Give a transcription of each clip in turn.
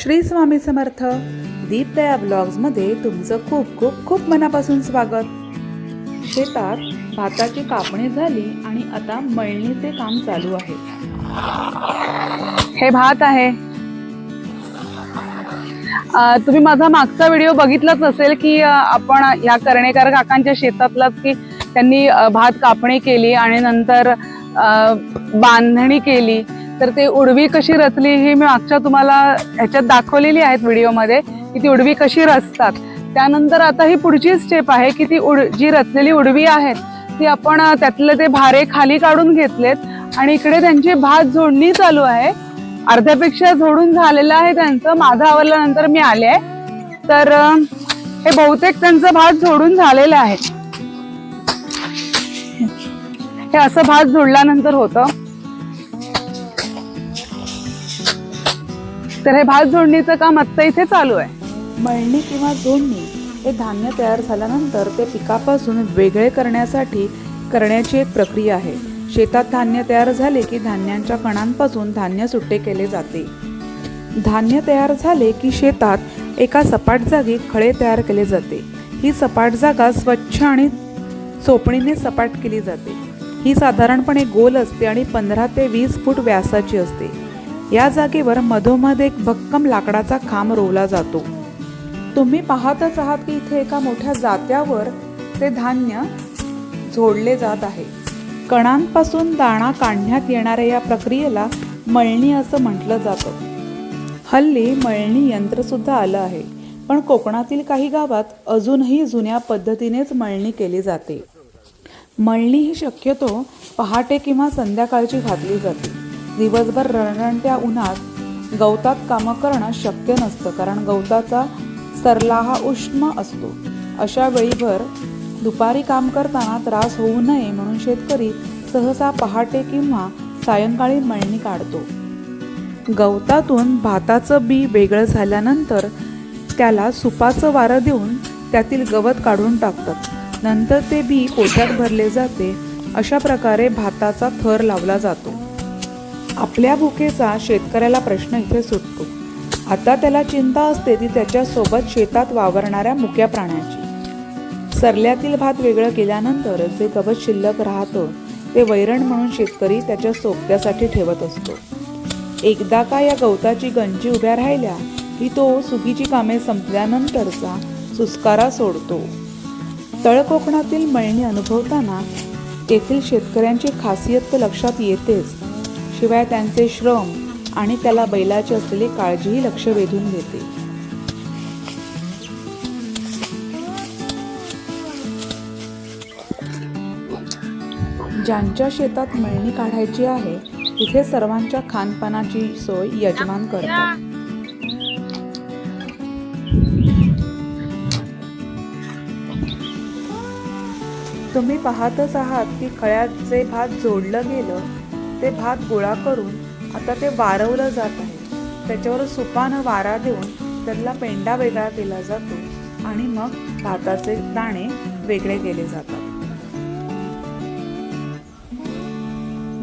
श्री स्वामी समर्थ. दीपदया ब्लॉग्समध्ये तुमचं खूप खूप खूप मनापासून स्वागत. शेतात भाताची कापणी झाली आणि आता मळणीचे काम चालू आहे. हे भात आहे. तुम्ही माझा मागचा व्हिडिओ बघितलाच असेल की आपण ह्या करणेकर काकांच्या शेतातलाच की त्यांनी भात कापणी केली आणि नंतर बांधणी केली. तर ते उडवी कशी रचली ही मी मागच्या तुम्हाला ह्याच्यात दाखवलेली आहेत व्हिडिओमध्ये की ती उडवी कशी रचतात. त्यानंतर आता ही पुढची स्टेप आहे की ती उड जी रचलेली उडवी आहेत ती आपण त्यातले ते भारे खाली काढून घेतलेत आणि इकडे त्यांची भात जोडणी चालू आहे. अर्ध्यापेक्षा झोडून झालेलं आहे त्यांचं माझं आवरल्यानंतर मी आले आहे. तर हे बहुतेक त्यांचं भात झोडून झालेलं आहे. हे असं भात जोडल्यानंतर होतं. तर हे भात झोडणीचं काम आत्ता इथे चालू आहे. मळणी किंवा जोडणी हे धान्य तयार झाल्यानंतर ते पिकापासून वेगळे करण्यासाठी करण्याची एक प्रक्रिया आहे. शेतात धान्य तयार झाले की धान्यांच्या कणांपासून धान्य सुट्टे केले जाते. धान्य तयार झाले की शेतात एका सपाट जागी खळे तयार केले जाते. ही सपाट जागा स्वच्छ आणि चोपणीने सपाट केली जाते. ही साधारणपणे गोल असते आणि पंधरा ते वीस फूट व्यासाची असते. या जागेवर मधोमध एक भक्कम लाकडाचा खांब रोवला जातो. तुम्ही पाहतच आहात की इथे एका मोठ्या जात्यावर ते धान्य झोडले जात आहे. कणांपासून दाणा काढण्यात येणाऱ्या या प्रक्रियेला मळणी असं म्हटलं जातं. हल्ली मळणी यंत्रसुद्धा आलं आहे पण कोकणातील काही गावात अजूनही जुन्या पद्धतीनेच मळणी केली जाते. मळणी ही शक्यतो पहाटे किंवा संध्याकाळची घातली जाते. दिवसभर रणरणत्या उन्हात गवतात कामं करणं शक्य नसतं कारण गवताचा सरला हा उष्ण असतो. अशा वेळीभर दुपारी काम करताना त्रास होऊ नये म्हणून शेतकरी सहसा पहाटे किंवा सायंकाळी मळणी काढतो. गवतातून भाताचं बी वेगळं झाल्यानंतर त्याला सुपाचं वारं देऊन त्यातील गवत काढून टाकतात. नंतर ते बी पोत्यात भरले जाते. अशा प्रकारे भाताचा थर लावला जातो. आपल्या भुकेचा शेतकऱ्याला प्रश्न इथे सुटतो. आता त्याला चिंता असते ती त्याच्यासोबत शेतात वावरणाऱ्या मुक्या प्राण्याची. सरल्यातील भात वेगळं केल्यानंतर जे गवत शिल्लक राहतं ते वैरण म्हणून शेतकरी त्याच्या सोबत्यासाठी ठेवत असतो. एकदा का या गवताची गंजी उभ्या राहिल्या की तो सुगीची कामे संपल्यानंतरचा सुस्कारा सोडतो. तळकोकणातील मळणी अनुभवताना येथील शेतकऱ्यांची खासियत तर लक्षात येतेच शिवाय त्यांचे श्रम आणि त्याला बैलाची असलेली काळजीही लक्ष वेधून घेते. ज्यांच्या शेतात मळणी काढायची आहे तिथे सर्वांच्या खानपानाची सोय यजमान करतात. तुम्ही पाहतच आहात की खळ्याचे भात जोडलं गेलं ते भात गोळा करून आता ते वारवलं जात आहे. त्याच्यावर सुपानं वारा देऊन त्यातला पेंडा वेगळा केला जातो आणि मग भाताचे दाणे वेगळे केले जातात.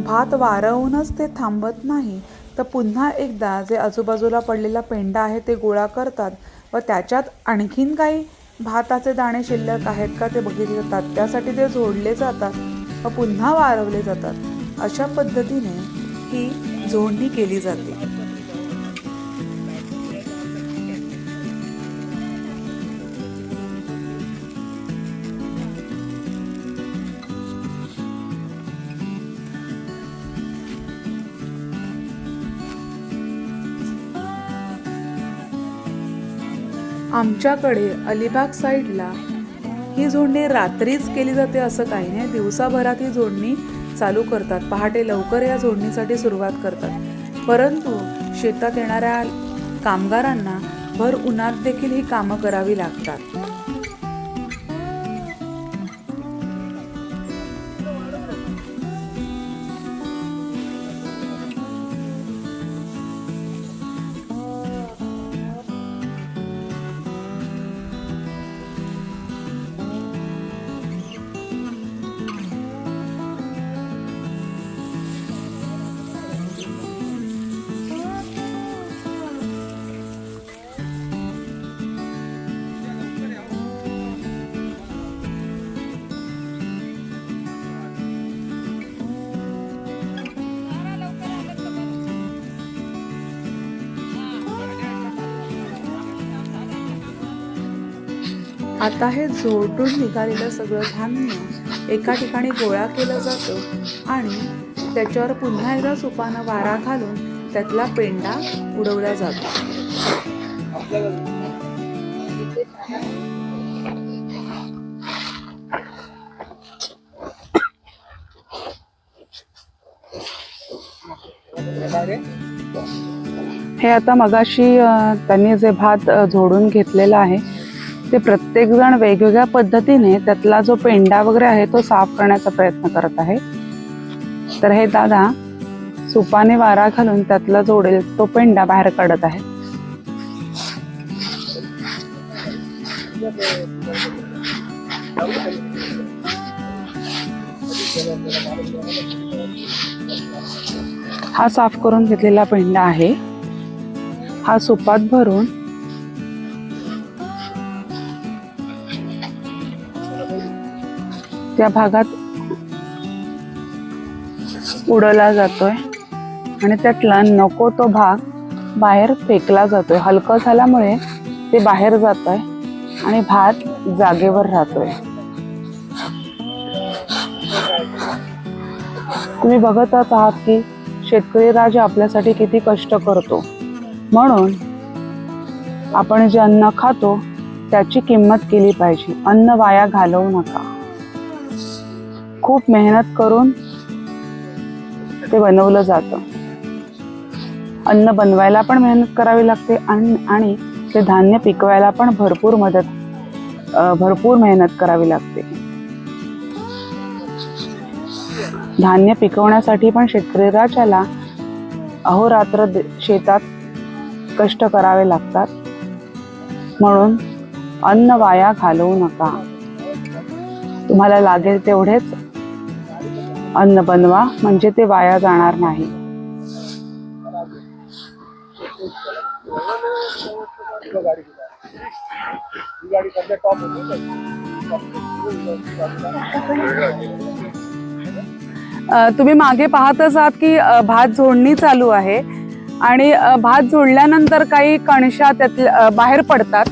भात वारवूनच ते थांबत नाही तर पुन्हा एकदा जे आजूबाजूला पडलेला पेंडा आहे ते गोळा करतात व त्याच्यात आणखीन काही भाताचे दाणे शिल्लक आहेत का ते बघितले जातात. त्यासाठी ते जोडले जातात व पुन्हा वारवले जातात. अशा पद्धतीने ही जोडणी केली जाते. आमच्याकडे अलिबाग साईडला ही जोडणी रात्रीच केली जाते असं काही नाही. दिवसाभरात ही जोडणी चालू करतात. पहाटे लवकर या जोडणीसाठी सुरुवात करतात. परंतु शेतात येणाऱ्या कामगारांना भर उन्हात देखील ही कामं करावी लागतात. आता हे झोडून निघालेलं सगळं धान्य एका ठिकाणी गोळा केलं जातं आणि त्याच्यावर पुन्हा एकदा सुपानं वारा घालून त्यातला पेंडा उडवला जातो. हे आता मगाशी त्यांनी जे भात झोडून घेतलेला आहे ते प्रत्येकजण वेगवेगळ्या पद्धतीने त्यातला जो पेंडा वगैरे आहे तो साफ करण्याचा प्रयत्न करत आहे. तर हे दादा सुपाने वारा घालून त्यातला जोडेल तो पेंडा बाहेर काढत आहे हा साफ करून घेतलेला पेंडा आहे. हा सुपात भरून त्या भागात उडवला जातोय. आणि त्यातला नको तो भाग बाहेर फेकला जातोय. हलकं झाल्यामुळे ते बाहेर जात आहे आणि भात जागेवर राहतोय. तुम्ही बघतच आहात की शेतकरी राजा आपल्यासाठी किती कष्ट करतो. म्हणून आपण जे अन्न खातो त्याची किंमत केली पाहिजे. अन्न वाया घालवू नका. खूप मेहनत करून ते बनवलं जातं. अन्न बनवायला पण मेहनत करावी लागते आणि ते धान्य पिकवायला पण भरपूर मदत भरपूर मेहनत करावी लागते. धान्य पिकवण्यासाठी पण शेतकरी राजाला अहोरात्र शेतात कष्ट करावे लागतात. म्हणून अन्न वाया घालवू नका. तुम्हाला लागेल तेवढेच अन्न बनवा म्हणजे ते वाया जाणार नाही. तुम्ही मागे पाहतच आहात की भात झोडणी चालू आहे. आणि भात झोडल्यानंतर काही कणशा त्यातल्या बाहेर पडतात.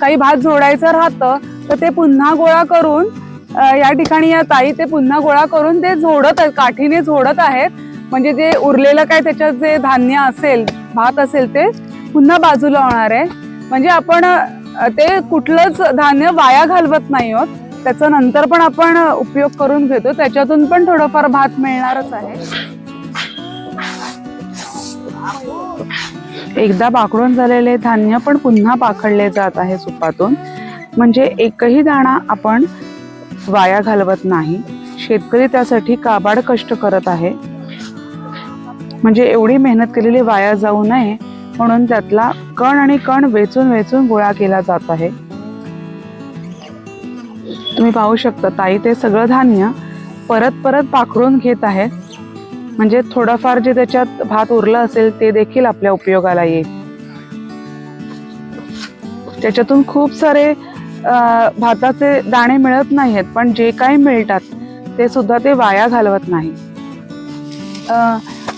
काही भात झोडायचं राहतं तर ते पुन्हा गोळा करून या ठिकाणी या ताई ते पुन्हा गोळा करून ते झोडत काठीने झोडत आहेत. म्हणजे जे उरलेलं काय त्याच्यात जे धान्य असेल भात असेल ते पुन्हा बाजूला होणार आहे. म्हणजे आपण ते कुठलंच धान्य वाया घालवत नाही आहोत त्याचा नंतर पण आपण उपयोग करून घेतो. त्याच्यातून पण थोडंफार भात मिळणारच आहे. एकदा पाकडून झालेले धान्य पण पुन्हा पाखडले जात आहे सुपातून. म्हणजे एकही दाणा आपण वाया घालवत नाही. शेतकरी त्यासाठी काबाड कष्ट करत आहे. म्हणजे एवढी मेहनत केलेली वाया जाऊ नये म्हणून त्यातला कण आणि कण वेचून वेचून गोळा केला जात आहे. तुम्ही पाहू शकता ताई ते सगळं धान्य परत परत पाखडून घेत आहेत. म्हणजे थोडंफार जे त्याच्यात भात उरलं असेल ते देखील आपल्या उपयोगाला येईल. त्याच्यातून खूप सारे भाताचे दाणे मिळत नाही आहेत पण जे काही मिळतात ते सुद्धा ते वाया घालवत नाही.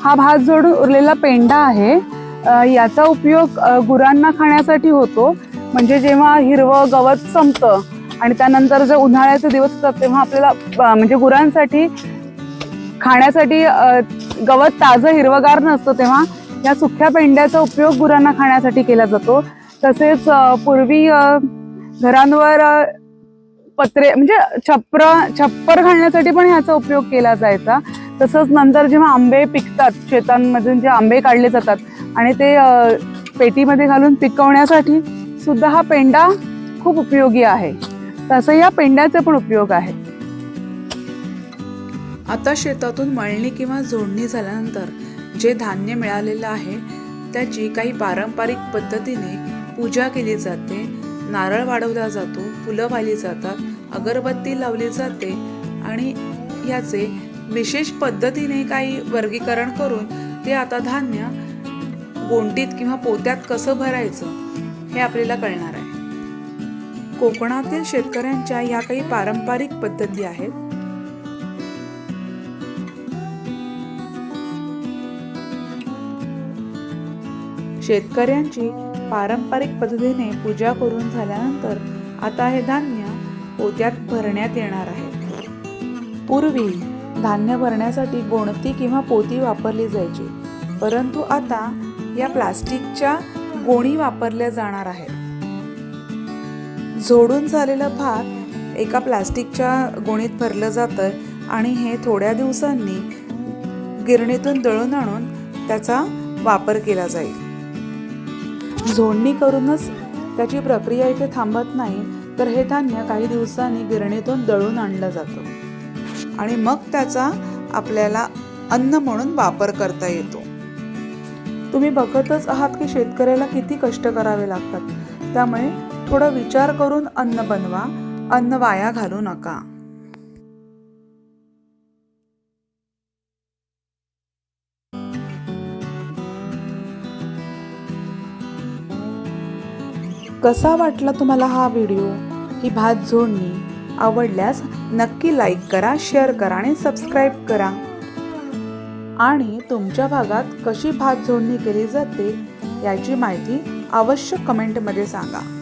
हा भात जोडून उरलेला पेंडा आहे याचा उपयोग गुरांना खाण्यासाठी होतो. म्हणजे जेव्हा हिरवं गवत संपतं आणि त्यानंतर जे उन्हाळ्याचे दिवस असतात तेव्हा आपल्याला म्हणजे गुरांसाठी खाण्यासाठी गवत ताजं हिरवगार नसतं तेव्हा या सुक्या पेंड्याचा उपयोग गुरांना खाण्यासाठी केला जातो. तसेच पूर्वी घरांवर पत्रे म्हणजे छप्र छप्पर घालण्यासाठी पण ह्याचा उपयोग केला जायचा. तसंच नंतर जेव्हा आंबे पिकतात शेतांमधून जे आंबे काढले जातात आणि ते पेटीमध्ये घालून पिकवण्यासाठी सुद्धा हा पेंडा खूप उपयोगी आहे. तसं या पेंड्याचे पण उपयोग आहे आता शेतातून मळणी किंवा जोडणी झाल्यानंतर जे धान्य मिळालेलं आहे त्याची काही पारंपरिक पद्धतीने पूजा केली जाते. नारळ वाढवला जातो फुलं वाहिली जातात अगरबत्ती लावली जाते आणि याचे विशेष पद्धतीने काही वर्गीकरण करून ते आता धान्य गोंडीत किंवा पोत्यात कसं भरायचं हे आपल्याला कळणार आहे. कोकणातील शेतकऱ्यांच्या या काही पारंपरिक पद्धती आहेत. शेतकऱ्यांची पारंपरिक पद्धतीने पूजा करून झाल्यानंतर आता हे धान्य पोत्यात भरण्यात येणार आहे. पूर्वी धान्य भरण्यासाठी गोणती किंवा पोती वापरली जायची परंतु आता या प्लास्टिकच्या गोणी वापरल्या जाणार आहेत. झोडून झालेलं भात एका प्लास्टिकच्या गोणीत भरलं जातं आणि हे थोड्या दिवसांनी गिरणीतून दळून आणून त्याचा वापर केला जाईल. झोडणी करूनच त्याची प्रक्रिया इथे थांबत नाही तर हे धान्य काही दिवसांनी गिरणीतून दळून आणलं जातं. आणि मग त्याचा आपल्याला अन्न म्हणून वापर करता येतो. तुम्ही बघतच आहात की शेतकऱ्याला किती कष्ट करावे लागतात. त्यामुळे थोडा विचार करून अन्न बनवा अन्न वाया घालू नका. कसा वाटला तुम्हाला हा व्हिडिओ? ही भात जोडणी आवडल्यास नक्की लाईक करा शेअर करा आणि सबस्क्राईब करा. आणि तुमच्या भागात कशी भात जोडणी केली जाते याची माहिती अवश्य कमेंटमध्ये सांगा.